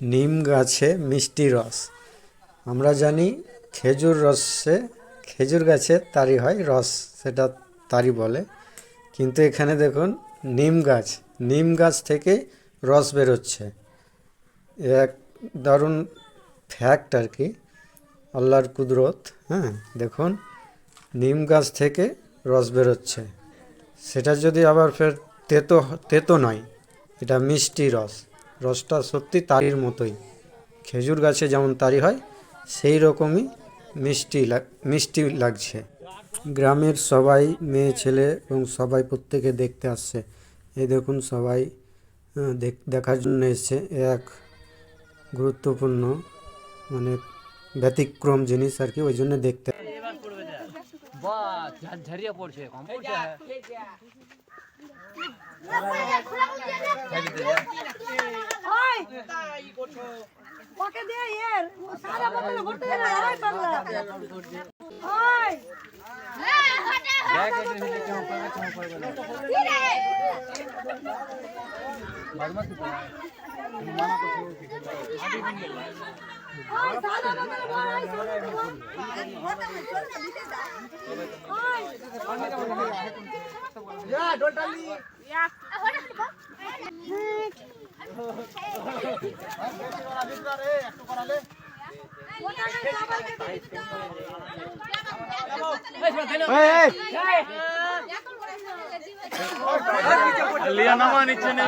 নিম গাছে মিষ্টি রস। আমরা জানি খেজুর রসে, খেজুর গাছে তারি হয়, রস সেটা তারি বলে। কিন্তু এখানে দেখুন, নিম গাছ নিম গাছ থেকে রস বেরোচ্ছে। এক দারুণ ফ্যাক্ট আর কি, আল্লাহর কুদরত হ্যাঁ দেখুন, নিম গাছ থেকে রস বেরোচ্ছে। সেটা যদি আবার ফের তেতো তেতো নয়, এটা মিষ্টি রস। রসটা সত্যি তারির মতোই। খেজুর গাছে যেমন তারি হয়, সেই রকমই মিষ্টি মিষ্টি লাগছে। গ্রামের সবাই, মেয়ে, ছেলে এবং সবাই প্রত্যেকে দেখতে আসছে। এই দেখুন সবাই দেখ- দেখার জন্য এসছে। এক গুরুত্বপূর্ণ মানে ব্যতিক্রম জিনিস আর কি, ওই জন্য দেখতে বাহ ঝা- ঝারিয়ে পড়ছে কম পড়ছে ওই ওকে দে এর। সারা বদল গেলে আড়াই পাল্লা ওই। ওই সারা বদল আড়াই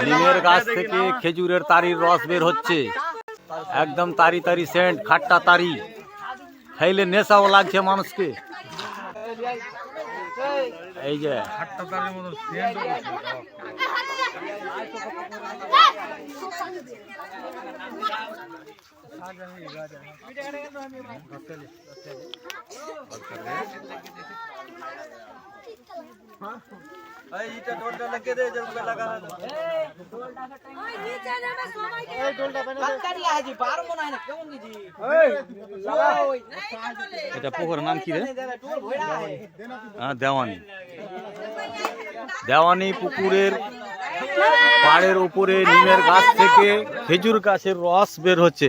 নিমের গাছ থেকে খেজুরের তারির রস বের হচ্ছে একদম তারি তারি সেন্ট খাট্টা তারি খাইলে নেশাও লাগছে মানুষকে এই যে ওই নিচে নেমে সবাইকে এটা পুকুরের নাম কি রে? হ্যাঁ দেওয়ানি। দেওয়ানি পুকুরের পাড়ের উপরে নিমের গাছ থেকে খেজুর গাছের রস বের হচ্ছে।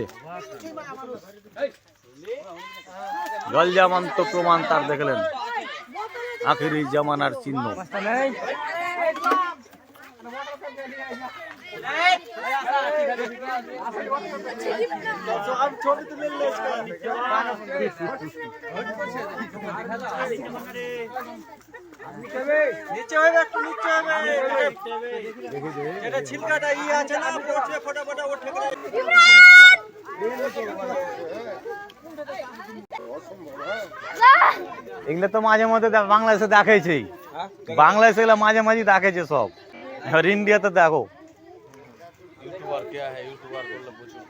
জল তো প্রমাণ তার দেখলেন। আখেরি জামানার চিহ্ন। নিচে হবে একটু নিচে হবে এটা ছিলকাটা আছে না পড়ছে ফটাফটা ওঠে এগুলো তো মাঝে মধ্যে বাংলাদেশে দেখাইছেই। বাংলাদেশে এগুলো মাঝে মাঝে দেখাইছে সব। और इंडिया तो देखो। यूट्यूबर क्या है? यूट्यूबर को पूछो।